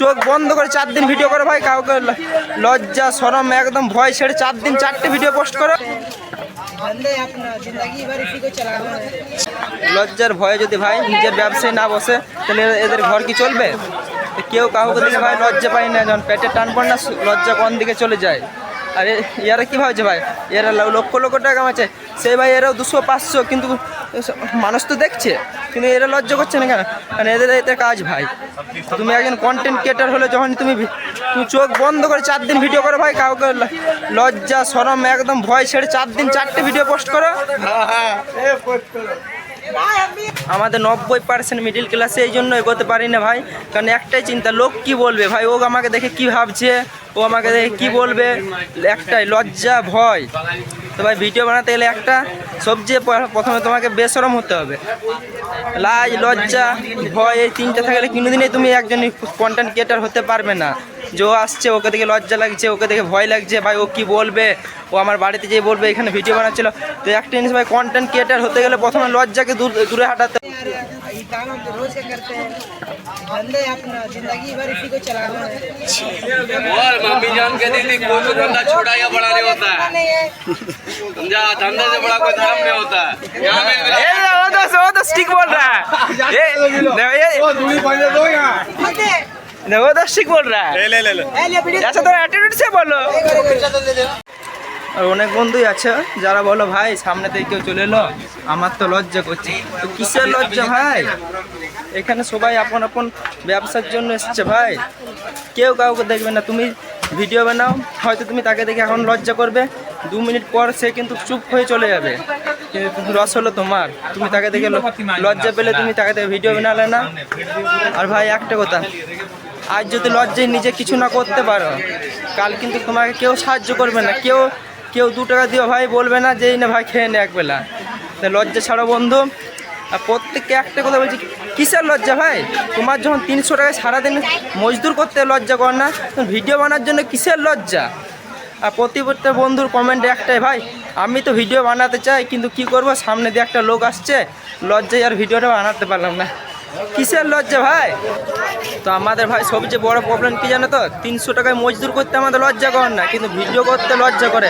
চোখ বন্ধ করে চার দিন ভিডিও করো ভাই, কাউকে লজ্জা সরম একদম ভয় ছেড়ে চার দিন চারটে ভিডিও পোস্ট করো। লজ্জার ভয়ে যদি ভাই নিজের ব্যবসায় না বসে, তাহলে এদের ঘর কি চলবে? কেউ কাউকে দিলে ভাই লজ্জা পাই না, যখন পেটে টান পড়ে না লজ্জা কোন দিকে চলে যায়? আরে এরা কি ভাবছে ভাই? এরা লক্ষ লক্ষ টাকা মাছে সেই ভাই এরাও দুশো, পাঁচশো, কিন্তু মানুষ তো দেখছে, কিন্তু এরা লজ্জা করছে না কেন? কারণ এদের এদের কাজ ভাই। তুমি একজন কন্টেন্ট ক্রিয়েটার হলে যখন তুমি তুমি চোখ বন্ধ করে চার দিন ভিডিও করো ভাই, কাউকে লজ্জা, সরম, একদম ভয় ছেড়ে চার দিন চারটে ভিডিও পোস্ট করো। আমাদের নব্বই পার্সেন্ট মিডিল ক্লাসে এই জন্য এগোতে পারি না ভাই। কারণ একটাই চিন্তা, লোক কি বলবে? ভাই ও আমাকে দেখে কি ভাবছে? ও আমাকে দেখে কি বলবে? একটাই, লজ্জা, ভয়। তো ভাই, ভিডিও বানাতে গেলে একটা সবজি প্রথমে তোমাকে বেসরম হতে হবে। লাজ, লজ্জা, ভয়, এই তিনটা থাকলে কোনোদিনই তুমি একজন কন্টেন্ট ক্রিয়েটার হতে পারবে না। যে আসছে, ওকে দেখে লজ্জা লাগছে, ওকে দেখে ভয় লাগছে, ভাই, ও কি বলবে? ও আমার বাড়িতে যেয়ে বলবে, এখানে ভিডিও বানাচ্ছিল। তো একটা জিনিস ভাই কন্টেন্ট ক্রিয়েটার হতে গেলে প্রথমে লজ্জাকে দূরে হাঁটাতে काम हम रोज के करते हैं। धंधे अपना ज़िंदगी भर इसी को चलाना है। और मम्मी जान के दीदी कोई भी धंधा छोटा या बड़ा नहीं होता है? समझा धंधे से बड़ा कोई धर्म नहीं होता है। यहाँ पे ए, वो तो तो स्टिक बोल रहा है। तो बोल रहा है। ऐसा तो एटीट्यूड से बोलो। আর অনেক বন্ধুই আছে, যারা বলো, ভাই, সামনে থেকে কেউ চলে এলো? আমার তো লজ্জা করছে। তো কিসের লজ্জা, ভাই? এখানে সবাই আপন আপন ব্যবসার জন্য এসছে, ভাই। কেউ কাউকে দেখবে না। তুমি ভিডিও বানাও, হয়তো তুমি তাকে দেখে এখন লজ্জা করবে। দু মিনিট পর সে কিন্তু চুপ হয়ে চলে যাবে। রস হলো তোমার। তুমি তাকে দেখে লজ্জা পেলে তুমি তাকে দেখে ভিডিও বানালে না? আর ভাই, একটা কথা। আজ যদি লজ্জায় নিজে কিছু না করতে পারো, কাল কিন্তু তোমাকে কেউ সাহায্য করবে না। কেউ কেউ দু টাকা দিও ভাই বলবে না যে না ভাই, খেয়ে নে একবেলা তা লজ্জা ছাড়ো বন্ধু। আর প্রত্যেককে একটা কথা বলছি, কিসের লজ্জা ভাই? তোমার যখন তিনশো টাকায় সারাদিন মজদুর করতে লজ্জা কর না ভিডিও বানার জন্য কিসের লজ্জা? আর প্রতিপত্তা বন্ধুর কমেন্টে একটাই, ভাই, আমি তো ভিডিও বানাতে চাই, কিন্তু কি করব? সামনে দিয়ে একটা লোক আসছে, লজ্জায় আর ভিডিওটা বানাতে পারলাম না। কিসের লজ্জা ভাই? তো আমাদের ভাই সবচেয়ে বড় প্রবলেম কি জানো তো? তিনশো টাকায় মজদুর করতে আমাদের লজ্জা করে না, কিন্তু ভিডিও করতে লজ্জা করে।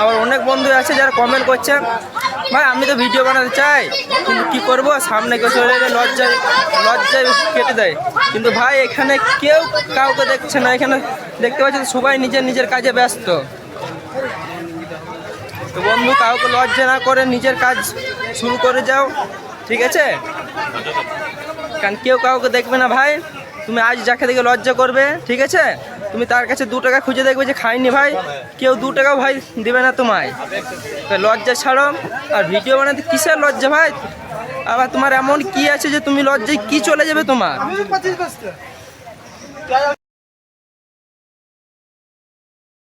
আবার অনেক বন্ধু আছে যারা কমেন্ট করছে, ভাই, আমি তো ভিডিও বানাতে চাই, কিন্তু কী করব? সামনে কেউ চলে এলে লজ্জায় লজ্জায় কেটে দেয়। কিন্তু ভাই, এখানে কেউ কাউকে দেখছে না। এখানে দেখতে পাচ্ছেন সবাই নিজের নিজের কাজে ব্যস্ত। তো বন্ধু, কাউকে লজ্জা না করে নিজের কাজ শুরু করে যাও, ঠিক আছে? কারণ কেউ কাউকে দেখবে না ভাই। তুমি আজ যাকে দেখে লজ্জা করবে, ঠিক আছে? তুমি তার কাছে দু টাকা খুঁজে দেখবে যে, খাইনি ভাই। কেউ দু টাকাও ভাই দেবে না তোমায়। লজ্জা ছাড়ো। আর ভিডিও বানাতে কিসের লজ্জা ভাই? আবার তোমার এমন কি আছে যে, তুমি লজ্জায় কি চলে যাবে তোমার?